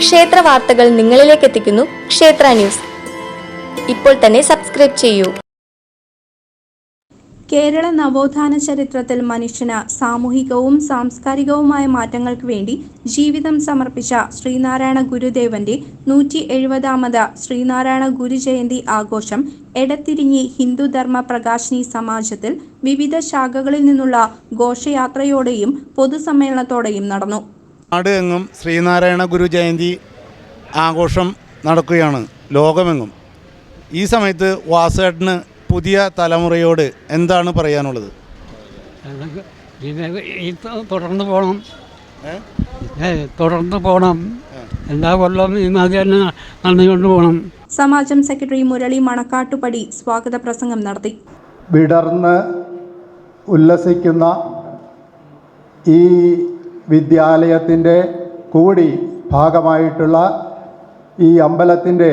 ക്ഷേത്ര വാർത്തകൾ നിങ്ങളിലേക്ക് എത്തിക്കുന്നു ക്ഷേത്ര ന്യൂസ്. ഇപ്പോൾ തന്നെ സബ്സ്ക്രൈബ് ചെയ്യൂ. കേരള നവോത്ഥാന ചരിത്രത്തിൽ മനുഷ്യന് സാമൂഹികവും സാംസ്കാരികവുമായ മാറ്റങ്ങൾക്ക് വേണ്ടി ജീവിതം സമർപ്പിച്ച ശ്രീനാരായണ ഗുരുദേവന്റെ നൂറ്റി എഴുപതാമത് ശ്രീനാരായണ ഗുരുജയന്തി ആഘോഷം എടത്തിരിഞ്ഞി ഹിന്ദുധർമ്മ പ്രകാശിനി സമാജത്തിൽ വിവിധ ശാഖകളിൽ നിന്നുള്ള ഘോഷയാത്രയോടെയും പൊതുസമ്മേളനത്തോടെയും നടന്നു. നാട് എങ്ങും ശ്രീനാരായണ ഗുരു ജയന്തി ആഘോഷം നടക്കുകയാണ് ലോകമെങ്ങും. ഈ സമയത്ത് വാസേട്ടന് പുതിയ തലമുറയോട് എന്താണ് പറയാനുള്ളത്? തുടർന്ന് പോകണം തുടർന്ന് പോകണം എല്ലാ കൊല്ലം ഈ മാതിരി തന്നെ നടന്നുകൊണ്ട് പോകണം സമാജം സെക്രട്ടറി മുരളി മണക്കാട്ടുപടി സ്വാഗത പ്രസംഗം നടത്തി. വിടർന്ന് ഉല്ലസിക്കുന്ന ഈ വിദ്യാലയത്തിന്റെ കൂടി ഭാഗമായിട്ടുള്ള ഈ അമ്പലത്തിന്റെ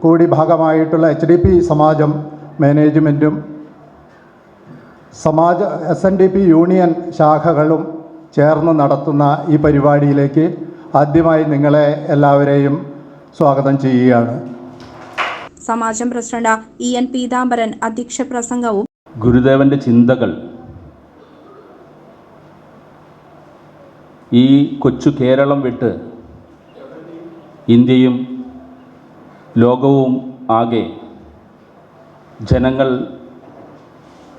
കൂടി ഭാഗമായിട്ടുള്ള എച്ച് ഡി പി സമാജം മാനേജ്മെന്റും സമാജ S N D P union ശാഖകളും ചേർന്ന് നടത്തുന്ന ഈ പരിപാടിയിലേക്ക് ആദ്യമായി നിങ്ങളെ എല്ലാവരെയും സ്വാഗതം ചെയ്യുകയാണ്. സമാജം പ്രസിഡന്റ് ഇ എൻ പീതാംബരൻ അധ്യക്ഷ പ്രസംഗവും ഗുരുദേവന്റെ ചിന്തകൾ ഈ കൊച്ചു കേരളം വിട്ട് ഇന്ത്യയും ലോകവും ആകെ ജനങ്ങൾ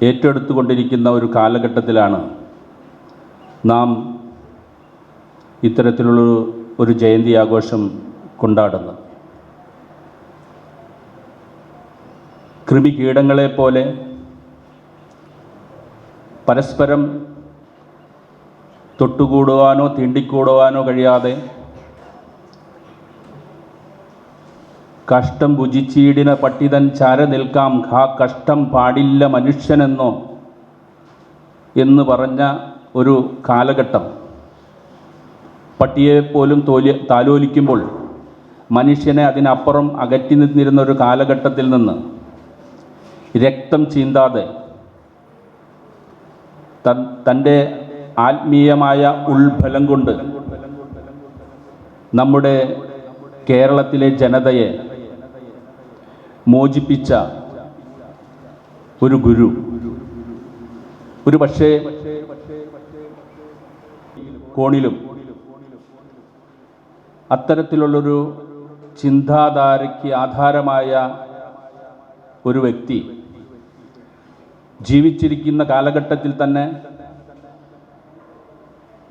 ഏറ്റെടുത്തുകൊണ്ടിരിക്കുന്ന ഒരു കാലഘട്ടത്തിലാണ് നാം ഇത്തരത്തിലുള്ള ഒരു ജയന്തി ആഘോഷം കൊണ്ടാടുന്നത്. കൃമികീടങ്ങളെപ്പോലെ പരസ്പരം തൊട്ടുകൂടുവാനോ തീണ്ടിക്കൂടുവാനോ കഴിയാതെ കഷ്ടം ഭുജിച്ചീടിന പട്ടിതൻ ചാര നിൽക്കാം. ഹാ കഷ്ടം പാടില്ല മനുഷ്യനെന്നോ എന്ന് പറഞ്ഞ ഒരു കാലഘട്ടം. പട്ടിയെ പോലും തോലി താലോലിക്കുമ്പോൾ മനുഷ്യനെ അതിനപ്പുറം അകറ്റി നിന്നിരുന്ന ഒരു കാലഘട്ടത്തിൽ നിന്ന് രക്തം ചീന്താതെ തൻ- തന്റെ ആത്മീയമായ ഉൾഫലം കൊണ്ട് നമ്മുടെ കേരളത്തിലെ ജനതയെ മോചിപ്പിച്ച ഒരു ഗുരു. ഒരു പക്ഷേ കോണിലും അത്തരത്തിലുള്ളൊരു ചിന്താധാരയ്ക്ക് ആധാരമായ ഒരു വ്യക്തി ജീവിച്ചിരിക്കുന്ന കാലഘട്ടത്തിൽ തന്നെ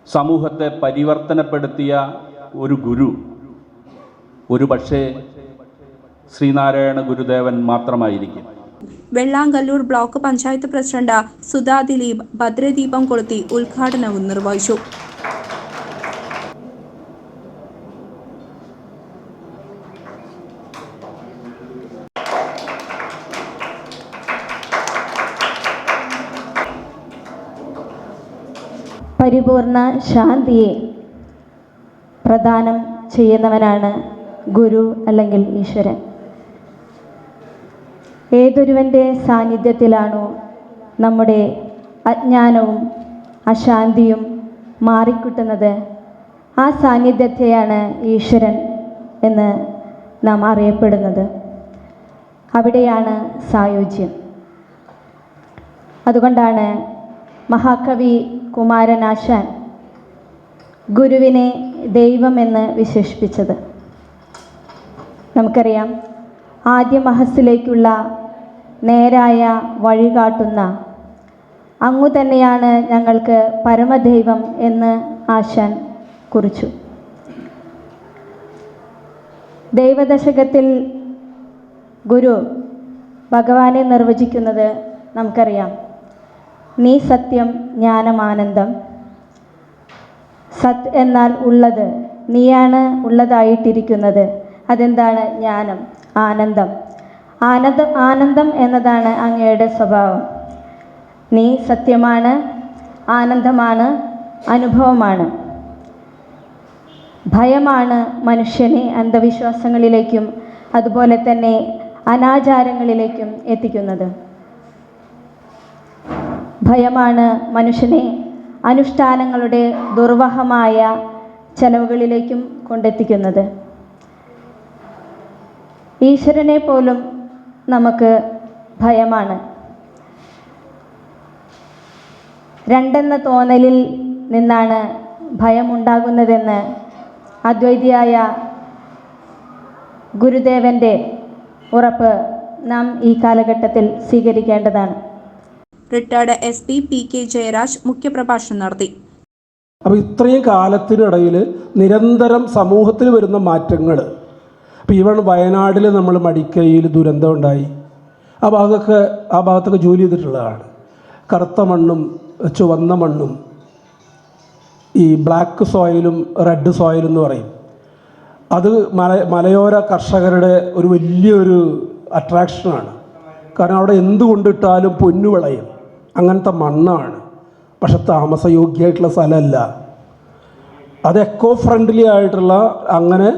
സമൂഹത്തെ പരിവർത്തനപ്പെടുത്തിയ ഒരു ഗുരു. ഒരു പക്ഷേ ശ്രീനാരായണ ഗുരുദേവൻ മാത്രമായിരിക്കും. വെള്ളാങ്കല്ലൂർ ബ്ലോക്ക് പഞ്ചായത്ത് പ്രസിഡന്റ് സുധാ ദിലീപ് ഭദ്രദീപം കൊളുത്തി ഉദ്ഘാടനവും നിർവഹിച്ചു. പരിപൂർണ ശാന്തിയെ പ്രദാനം ചെയ്യുന്നവനാണ് ഗുരു അല്ലെങ്കിൽ ഈശ്വരൻ. ഏതൊരുവന്റെ സാന്നിധ്യത്തിലാണോ നമ്മുടെ അജ്ഞാനവും അശാന്തിയും മാറിക്കിട്ടുന്നത് ആ സാന്നിധ്യത്തെയാണ് ഈശ്വരൻ എന്ന് നാം അറിയപ്പെടുന്നത്. അവിടെയാണ് സായുജ്യം. അതുകൊണ്ടാണ് മഹാകവി കുമാരനാശാൻ ഗുരുവിനെ ദൈവമെന്ന് വിശേഷിപ്പിച്ചത്. നമുക്കറിയാം ആദ്യ മഹസ്സിലേക്കുള്ള നേരായ വഴി കാട്ടുന്ന അങ്ങു തന്നെയാണ് ഞങ്ങൾക്ക് പരമദൈവം എന്ന് ആശാൻ കുറിച്ചു. ദൈവദശകത്തിൽ ഗുരു ഭഗവാനെ നിർവചിക്കുന്നത് നമുക്കറിയാം. നീ സത്യം ജ്ഞാനമാനന്ദം സത് എന്നാൽ ഉള്ളത് നീയാണ് ഉള്ളതായിട്ടിരിക്കുന്നത്. അതെന്താണ്? ജ്ഞാനം ആനന്ദം. ആനന്ദ ആനന്ദം എന്നതാണ് അങ്ങയുടെ സ്വഭാവം. നീ സത്യമാണ് ആനന്ദമാണ് അനുഭവമാണ്. ഭയമാണ് മനുഷ്യനെ അന്ധവിശ്വാസങ്ങളിലേക്കും അതുപോലെ തന്നെ അനാചാരങ്ങളിലേക്കും എത്തിക്കുന്നത്. ഭയമാണ് മനുഷ്യനെ അനുഷ്ഠാനങ്ങളുടെ ദുർവഹമായ ചെലവുകളിലേക്കും കൊണ്ടെത്തിക്കുന്നത്. ഈശ്വരനെ പോലും നമുക്ക് ഭയമാണ്. രണ്ടെന്ന തോന്നലിൽ നിന്നാണ് ഭയമുണ്ടാകുന്നതെന്ന് അദ്വൈതിയായ ഗുരുദേവന്റെ ഉറപ്പ് നാം ഈ കാലഘട്ടത്തിൽ സ്വീകരിക്കേണ്ടതാണ്. Retired S P P K Jayaraj മുഖ്യപ്രഭാഷണം നടത്തി. അപ്പോൾ ഇത്രയും കാലത്തിനിടയിൽ നിരന്തരം സമൂഹത്തിൽ വരുന്ന മാറ്റങ്ങൾ ഇപ്പോൾ ഈവൺ വയനാട്ടിൽ നമ്മൾ മടിക്കയിൽ ദുരന്തം ഉണ്ടായി. ആ ഭാഗമൊക്കെ ആ ഭാഗത്തൊക്കെ ജോലി ചെയ്തിട്ടുള്ളതാണ്. കറുത്ത മണ്ണും ചുവന്ന മണ്ണും ഈ ബ്ലാക്ക് സോയിലും റെഡ് സോയിലും എന്ന് പറയും. അത് മല മലയോര കർഷകരുടെ ഒരു വലിയൊരു അട്രാക്ഷനാണ് കാരണം അവിടെ എന്ത് കൊണ്ടിട്ടാലും പൊന്നു വിളയും അങ്ങനത്തെ മണ്ണാണ്. പക്ഷെ താമസയോഗ്യമായിട്ടുള്ള സ്ഥലമല്ല. അത് എക്കോ ഫ്രണ്ട്ലി ആയിട്ടുള്ള അങ്ങനെ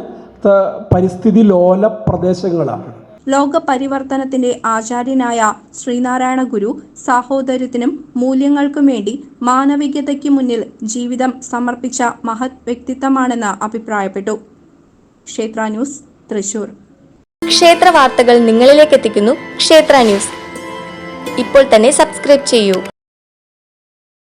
പരിസ്ഥിതി ലോല പ്രദേശങ്ങളാണ്. ലോക പരിവർത്തനത്തിന്റെ ആചാര്യനായ ശ്രീനാരായണ ഗുരു സാഹോദര്യത്തിനും മൂല്യങ്ങൾക്കും വേണ്ടി മാനവികതയ്ക്ക് മുന്നിൽ ജീവിതം സമർപ്പിച്ച മഹത് വ്യക്തിത്വമാണെന്ന് അഭിപ്രായപ്പെട്ടു. ക്ഷേത്ര ന്യൂസ് തൃശൂർ. ക്ഷേത്ര വാർത്തകൾ നിങ്ങളിലേക്ക് എത്തിക്കുന്നു. ക്ഷേത്ര ന്യൂസ്. ഇപ്പോൾ തന്നെ സബ്സ്ക്രൈബ് ചെയ്യൂ.